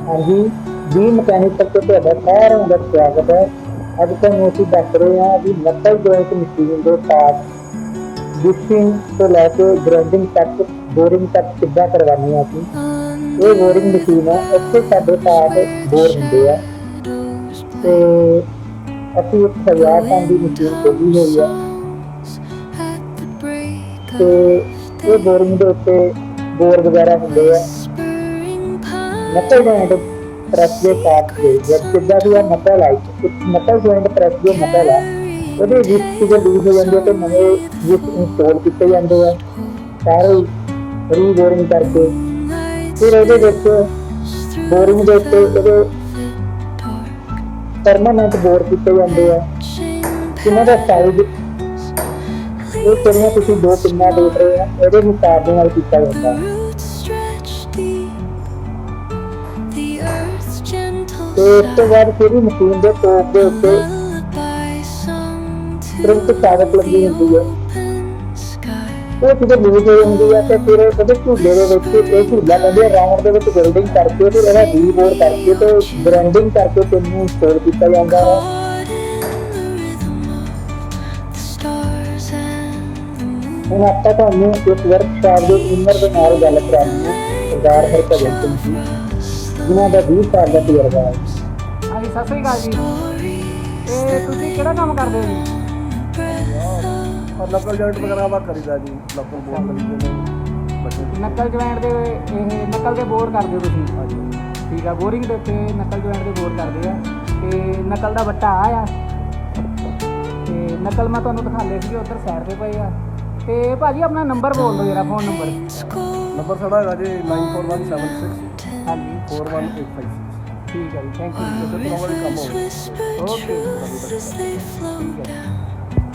ਹਾਂਜੀ ਜੀ ਮਕੈਨਿਕਲ ਤੇ ਤੁਹਾਡਾ ਸਾਰਿਆਂ ਦਾ ਸਵਾਗਤ ਹੈ ਅੱਜ ਤੁਹਾਨੂੰ ਅਸੀਂ ਦੱਸ ਰਹੇ ਹਾਂ ਵੀ ਨਕਲ ਜੋਇੰਟ ਮਸ਼ੀਨ ਦੇ ਪਾਰਟ ਬਿਸ਼ਿੰਗ ਤੋਂ ਲੈ ਕੇ ਗ੍ਰਾਈਂਡਿੰਗ ਤੱਕ ਬੋਰਿੰਗ ਤੱਕ ਕਿੱਦਾਂ ਕਰਵਾਉਣੀ ਹੈ ਅਸੀਂ ਇਹ ਬੋਰਿੰਗ ਮਸ਼ੀਨ ਹੈ ਇੱਥੇ ਸਾਡੇ ਪਾਰਟ ਬੋਰ ਹੁੰਦੇ ਆ ਤੇ ਅਸੀਂ ਇੱਕ ਹਜ਼ਾਰ ਟਨ ਦੀ ਮਸ਼ੀਨ ਖੋਲੀ ਹੋਈ ਹੈ ਤੇ ਇਹ ਬੋਰਿੰਗ ਦੇ ਉੱਤੇ ਬੋਰ ਵਗੈਰਾ ਹੁੰਦੇ ਆ ਨਕਲ ਜੁਆਇੰਟ ਪ੍ਰੈਸ ਦੇ ਪਾਰਟ ਦੇ ਜਦ ਕਿੱਦਾਂ ਦੀ ਆ ਨਕਲ ਆਈ ਨਕਲ ਜੁਆਇੰਟ ਪ੍ਰੈਸ ਦੇ ਨਕਲ ਆ ਉਹਦੇ ਵਿੱਚ ਕਿਤੇ ਲੂਜ਼ ਹੋ ਜਾਂਦੇ ਤੇ ਨਵੇਂ ਵਿੱਚ ਇੰਸਟਾਲ ਕੀਤੇ ਜਾਂਦੇ ਆ, ਸਾਰੇ ਰੀਬੋਰਿੰਗ ਕਰਕੇ। ਫਿਰ ਉਹਦੇ ਵਿੱਚ ਬੋਰਿੰਗ ਦੇ ਉੱਤੇ ਇਹਦੇ ਪਰਮਾਨੈਂਟ ਬੋਰ ਕੀਤੇ ਜਾਂਦੇ ਆ। ਜਿਨ੍ਹਾਂ ਦਾ ਸਾਈਜ਼ ਇਹ ਜਿਹੜੀਆਂ ਤੁਸੀਂ ਦੋ ਪਿੰਨਾਂ ਦੇਖ ਰਹੇ ਆ, ਇਹਦੇ ਮੁਕਾਬਲੇ ਦੇ ਨਾਲ ਕੀਤਾ ਜਾਂਦਾ। ਹੈ ਤੇ ਇਸ ਤੋਂ ਬਾਅਦ ਫਿਰ ਵੀ ਮਸ਼ੀਨ ਦੇ ਟੋਪ ਦੇ ਉੱਤੇ ਪ੍ਰਿੰਟ ਕਾਗਜ਼ ਲੱਗੀ ਹੁੰਦੀ ਹੈ। ਉਹ ਜਦੋਂ ਲੂਜ਼ ਹੋ ਜਾਂਦੀ ਹੈ ਤੇ ਫਿਰ ਉਹਦੇ ਝੂਲੇ ਦੇ ਵਿੱਚ ਇਹ ਝੂਲਾ ਕਹਿੰਦੇ ਆ ਰਾਉਂਡ ਦੇ ਵਿੱਚ ਵੈਲਡਿੰਗ ਕਰਕੇ ਫਿਰ ਇਹਦਾ ਰੀਬੋਰ ਕਰਕੇ ਤੇ ਗ੍ਰਾਈਂਡਿੰਗ ਕਰਕੇ ਤੈਨੂੰ ਸਟੋਰ ਕੀਤਾ ਜਾਂਦਾ ਹੈ। ਹੁਣ ਆਪਾਂ ਤੁਹਾਨੂੰ ਇਸ ਵਰਕਸ਼ਾਪ ਦੇ ਓਨਰ ਦੇ ਨਾਲ ਗੱਲ ਕਰਾਂਗੇ ਸਰਦਾਰ ਹਰਭਜਨ ਸਿੰਘ ਜੀ, ਜਿਨ੍ਹਾਂ ਦਾ 20 ਸਾਲ ਦਾ ਤਜਰਬਾ ਹੈ। ਹਾਂਜੀ ਸਤਿ ਸ੍ਰੀ ਅਕਾਲ ਜੀ। ਤੇ ਤੁਸੀਂ ਕਿਹੜਾ ਕੰਮ ਕਰਦੇ ਹੋ ਜੀ? ਔਰ ਲੋਕਲ ਜੁਆਇੰਟ ਵਗੈਰਾ ਵਾ ਕਰੀਦਾ ਜੀ ਲੋਕਲ ਬੋਰਡ ਕਰੀਦੇ ਨੇ ਬੱਚੇ ਨਕਲ ਜੁਆਇੰਟ ਦੇ ਇਹ ਨਕਲ ਦੇ ਬੋਰਡ ਕਰਦੇ ਹੋ ਤੁਸੀਂ? ਹਾਂਜੀ। ਠੀਕ ਆ ਬੋਰਿੰਗ ਦੇ ਉੱਤੇ ਨਕਲ ਜੁਆਇੰਟ ਦੇ ਬੋਰਡ ਕਰਦੇ ਆ। ਤੇ ਨਕਲ ਦਾ ਬੱਟਾ ਆ ਆ ਤੇ ਨਕਲ ਮੈਂ ਤੁਹਾਨੂੰ ਦਿਖਾ ਲਿਆ ਸੀ ਉੱਧਰ ਸਾਈਡ ਤੇ ਪਏ ਆ। ਤੇ ਭਾਜੀ ਆਪਣਾ ਨੰਬਰ ਬੋਲ ਦਿਓ ਜਰਾ ਫੋਨ ਨੰਬਰ ਨੰਬਰ ਸਾਡਾ ਹੈਗਾ ਜੀ 9417 ਹਾਂਜੀ। 4185 ঠিক আছে থ্যাংক ইউ তোমার কাম ওকে ঠিক আছে